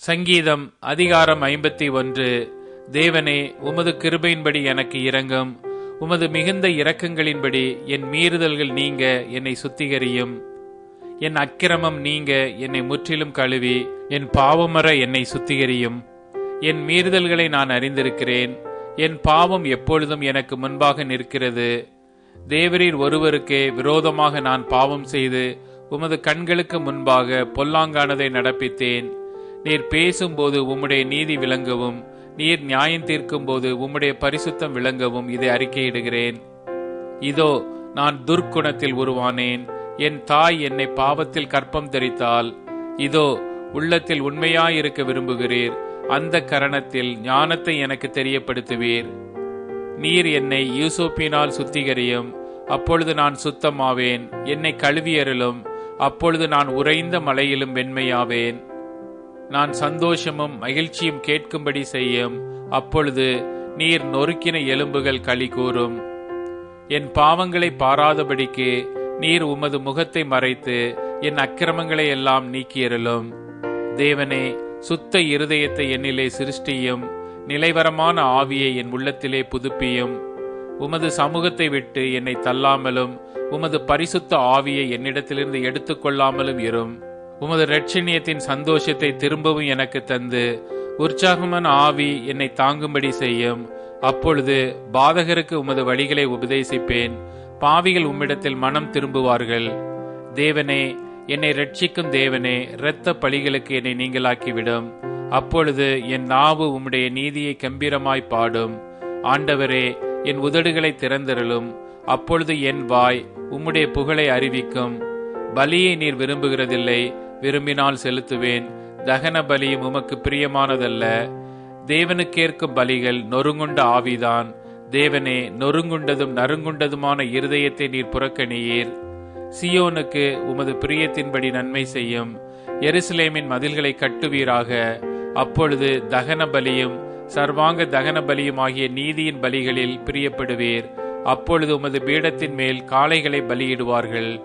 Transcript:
சங்கீதம் அதிகாரம் ஐம்பத்தி ஒன்று. தேவனே உமது கிருபையின்படி எனக்கு இறங்கும் உமது மிகுந்த இரக்கங்களின்படி என் மீறுதல்கள் நீங்க என்னை சுத்திகரியும். என் அக்கிரமம் நீங்க என்னை முற்றிலும் கழுவி என் பாவமர என்னை சுத்திகரியும். என் மீறுதல்களை நான் அறிந்திருக்கிறேன். என் பாவம் எப்பொழுதும் எனக்கு முன்பாக நிற்கிறது. தேவரீர் ஒருவருக்கே விரோதமாக நான் பாவம் செய்து உமது கண்களுக்கு முன்பாக பொல்லாங்கானதை நடப்பித்தேன். நீர் பேசும்போது உம்முடைய நீதி விளங்கவும் நீர் நியாயம் தீர்க்கும் போது உம்முடைய பரிசுத்தம் விளங்கவும் இதை அறிக்கையிடுகிறேன். இதோ நான் துர்க்குணத்தில் உருவானேன் என் தாய் என்னை பாவத்தில் கற்பம் தரித்தால் இதோ உள்ளத்தில் உண்மையாயிருக்க விரும்புகிறீர் அந்த கரணத்தில் ஞானத்தை எனக்கு தெரியப்படுத்துவீர். நீர் என்னை யூசோப்பினால் சுத்திகரியும் அப்பொழுது நான் சுத்தமாவேன் என்னை கழுவியருளும் அப்பொழுது நான் உறைந்த மலையிலும் வெண்மையாவேன். நான் சந்தோஷமும் மகிழ்ச்சியும் கேட்கும்படி செய்யும். அப்பொழுது நீர் நொறுக்கின எலும்புகள் களி கூறும். என் பாவங்களை பாராதபடிக்கு நீர் உமது முகத்தை மறைத்து என் அக்கிரமங்களை எல்லாம் நீக்கியருளும். தேவனே சுத்த இருதயத்தை என்னிலே சிருஷ்டியும் நிலைவரமான ஆவியை என் உள்ளத்திலே புதுப்பியும். உமது சமூகத்தை விட்டு என்னை தள்ளாமலும் உமது பரிசுத்த ஆவியை என்னிடத்திலிருந்து எடுத்துக்கொள்ளாமலும் இரும். உமது ரட்சணியத்தின் சந்தோஷத்தை திரும்பவும் எனக்கு தந்து உற்சாகமான ஆவி என்னை தாங்கும்படி செய்யும். அப்பொழுது பாதகருக்கு உமது வழிகளை உபதேசிப்பேன். பாவிகள் உம்மிடத்தில் மனம் திரும்புவார்கள். தேவனே என்னை ரட்சிக்கும் தேவனே இரத்த பழிகளுக்கு என்னை நீங்களாக்கிவிடும். அப்பொழுது என் நாவு உம்முடைய நீதியை கம்பீரமாய் பாடும். ஆண்டவரே என் உதடுகளை திறந்திரலும் அப்பொழுது என் வாய் உம்முடைய புகழை அறிவிக்கும். பலியை நீர் விரும்புகிறதில்லை. விரும்பினால் செலுத்துவேன். தகன பலியும் உமக்கு பிரியமானதல்ல. தேவனுக்கேற்கும் பலிகள் நொறுங்குண்ட ஆவிதான். தேவனே நொறுங்குண்டதும் நறுங்குண்டதுமான இருதயத்தை நீர் புறக்கணியீர். சியோனுக்கு உமது பிரியத்தின்படி நன்மை செய்யும். எருசலேமின் மதில்களை கட்டுவீராக. அப்பொழுது தகன பலியும் சர்வாங்க தகன பலியும் ஆகிய நீதியின் பலிகளில் பிரியப்படுவீர். அப்பொழுது உமது பீடத்தின் மேல் காளைகளை பலியிடுவார்கள்.